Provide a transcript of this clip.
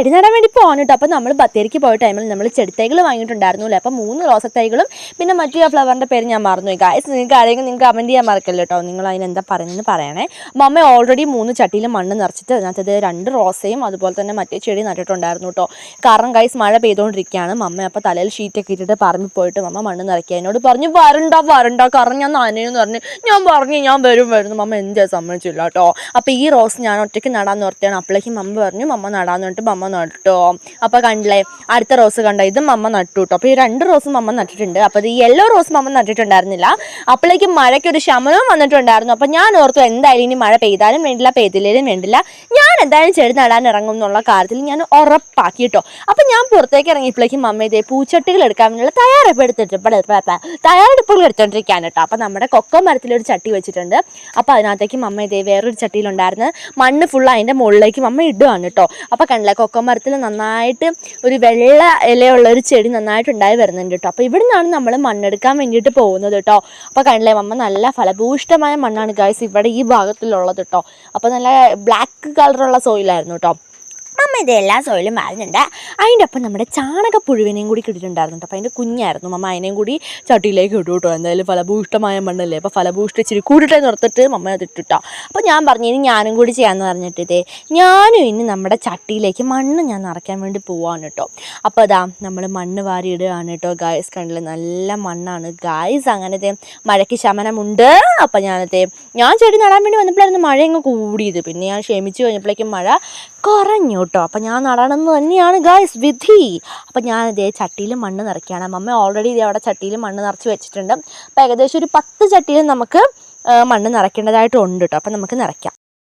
ചെടി നടാൻ വേണ്ടി പോകാൻ കേട്ടോ അപ്പോൾ നമ്മൾ ബത്തേരിക്ക് പോയ ടൈമിൽ നമ്മൾ ചെടിത്തൈകൾ വാങ്ങിയിട്ടുണ്ടായിരുന്നില്ല? അപ്പോൾ മൂന്ന് റോസത്തൈകളും പിന്നെ മറ്റു ആ ഫ്ലവറിന്റെ പേര് ഞാൻ മറന്നു ഗായ്സ് നിങ്ങൾക്ക് ആരെങ്കിലും നിങ്ങൾക്ക് കമന്റ് ചെയ്യാൻ മറക്കല്ലോ കേട്ടോ നിങ്ങൾ അതിനെന്താ പറയുന്നത് പറയണേ. അമ്മ ഓൾറെഡി മൂന്ന് ചട്ടിയിൽ മണ്ണ് നിറച്ചിട്ട് അതിനകത്തത് രണ്ട് റോസയും അതുപോലെ തന്നെ മറ്റേ ചെടി നട്ടിട്ടുണ്ടായിരുന്നു കേട്ടോ കാരണം ഗൈസ് മഴ പെയ്തുകൊണ്ടിരിക്കുകയാണ് മമ്മ അപ്പോൾ തലയിൽ ഷീറ്റൊക്കെ ഇട്ടിട്ട് പറമ്പിൽ പോയിട്ട് മമ്മ മണ്ണ് നിറയ്ക്കുക എന്നോട് പറഞ്ഞു വരണ്ട വരണ്ട. കാരണം ഞാൻ നനയെന്ന്. പറഞ്ഞ് ഞാൻ പറഞ്ഞു ഞാൻ വരും വരുന്നു മമ്മ എന്താ സമ്മതിച്ചില്ല കേട്ടോ അപ്പോൾ ഈ റോസ് ഞാൻ ഒറ്റയ്ക്ക് നടാൻ നിർത്തിയാണ്. അപ്പോഴേക്കും മമ്മ പറഞ്ഞു മമ്മ നടാന്ന് പറഞ്ഞിട്ട് മമ്മ നട്ടോ? അപ്പോൾ കണ്ടില്ലേ അടുത്ത റോസ് കണ്ടോ? ഇതും അമ്മ നട്ടു കേട്ടോ അപ്പോൾ ഈ രണ്ട് റോസും അമ്മ നട്ടിട്ടുണ്ട്. അപ്പോൾ ഈ യെല്ലോ റോസ് മമ്മ നട്ടിട്ടുണ്ടായിരുന്നില്ല. അപ്പോഴേക്കും മഴയ്ക്കൊരു ശമനവും വന്നിട്ടുണ്ടായിരുന്നു. അപ്പോൾ ഞാൻ ഓർത്തു എന്തായാലും ഇനി മഴ പെയ്താലും വേണ്ടില്ല പെയ്തില്ലേലും വേണ്ടില്ല. എന്തായാലും ചെടി നടാൻ ഇറങ്ങും എന്നുള്ള കാര്യത്തിൽ ഞാൻ ഉറപ്പാക്കി കേട്ടോ അപ്പം ഞാൻ പുറത്തേക്ക് ഇറങ്ങിയപ്പോഴേക്കും മമ്മ ഇതേ പൂച്ചട്ടികൾ എടുക്കാൻ വേണ്ടിയുള്ള തയ്യാറെടുപ്പ് എടുത്തിട്ട് തയ്യാറെടുപ്പുകൾ എടുത്തോണ്ടിരിക്കാൻ കേട്ടോ അപ്പം നമ്മുടെ കൊക്കോ മരത്തിലൊരു ചട്ടി വെച്ചിട്ടുണ്ട്. അപ്പോൾ അതിനകത്തേക്ക് മമ്മ ഇതേ വേറൊരു ചട്ടിയിലുണ്ടായിരുന്നു. മണ്ണ് ഫുൾ അതിന്റെ മുകളിലേക്ക് മമ്മ ഇടുകയാണ് കേട്ടോ അപ്പോൾ കണ്ടില്ല കൊക്കോ മരത്തിൽ നന്നായിട്ട് ഒരു വെള്ള ഇലയുള്ള ഒരു ചെടി നന്നായിട്ട് ഉണ്ടായി വരുന്നുണ്ട് കേട്ടോ അപ്പോൾ നിന്നാണ് നമ്മൾ മണ്ണെടുക്കാൻ വേണ്ടിയിട്ട് പോകുന്നത് കേട്ടോ അപ്പോൾ കണ്ടില്ലേ മമ്മ നല്ല ഫലഭൂഷ്ടമായ മണ്ണാണ് ഗായ്സ് ഇവിടെ ഈ ഭാഗത്തിലുള്ളത് കേട്ടോ അപ്പോൾ നല്ല ബ്ലാക്ക് കളറുള്ള സോയിലായിരുന്നു കേട്ടോ അമ്മ ഇത് എല്ലാ സോയിലും മാറുന്നുണ്ട്. അതിന്റെ ഒപ്പം നമ്മുടെ ചാണകപ്പുഴുവിനെയും കൂടി കിട്ടിയിട്ടുണ്ടായിരുന്നു കേട്ടോ അപ്പോൾ അതിന്റെ കുഞ്ഞായിരുന്നു. അമ്മ അതിനെയും കൂടി ചട്ടിയിലേക്ക് ഇട്ടു കേട്ടോ. എന്തായാലും ഫലഭൂഷ്ടമായ മണ്ണല്ലേ? അപ്പോൾ ഫലഭൂഷ്ട ഇച്ചിരി കൂടിട്ടെ നിർത്തിട്ട് അമ്മ അത് ഇട്ടിട്ടോ. അപ്പോൾ ഞാൻ പറഞ്ഞു ഇനി ഞാനും കൂടി ചെയ്യാമെന്ന് പറഞ്ഞിട്ട് ഇതേ ഞാനും ഇനി നമ്മുടെ ചട്ടിയിലേക്ക് മണ്ണ് ഞാൻ നിറയ്ക്കാൻ വേണ്ടി പോവാണ് കേട്ടോ. അപ്പോൾ അതാ നമ്മൾ മണ്ണ് വാരി ഇടുകയാണ് കേട്ടോ ഗായ്സ് കണ്ടില്ല? നല്ല മണ്ണാണ്. ഗായ്സ് അങ്ങനത്തെ മഴയ്ക്ക് ശമനമുണ്ട്. അപ്പോൾ ഞാനത്തെ ഞാൻ ചെടി നടാൻ വേണ്ടി വന്നപ്പോഴായിരുന്നു മഴ അങ്ങ് കൂടിയത്. പിന്നെ ഞാൻ ക്ഷമിച്ചു കഴിഞ്ഞപ്പോഴേക്കും മഴ കുറഞ്ഞു കേട്ടോ അപ്പം ഞാൻ നടണമെന്ന് തന്നെയാണ് ഗായ്സ് വിധി. അപ്പം ഞാൻ ഇതേ ചട്ടിയിൽ മണ്ണ് നിറയ്ക്കുകയാണ്. അമ്മ ഓൾറെഡി ഇതേ അവിടെ ചട്ടിയിൽ മണ്ണ് നിറച്ച് വെച്ചിട്ടുണ്ട്. അപ്പോൾ ഏകദേശം ഒരു പത്ത് ചട്ടിയിൽ നമുക്ക് മണ്ണ് നിറയ്ക്കേണ്ടതായിട്ടുണ്ട് കേട്ടോ അപ്പം നമുക്ക് നിറയ്ക്കാം.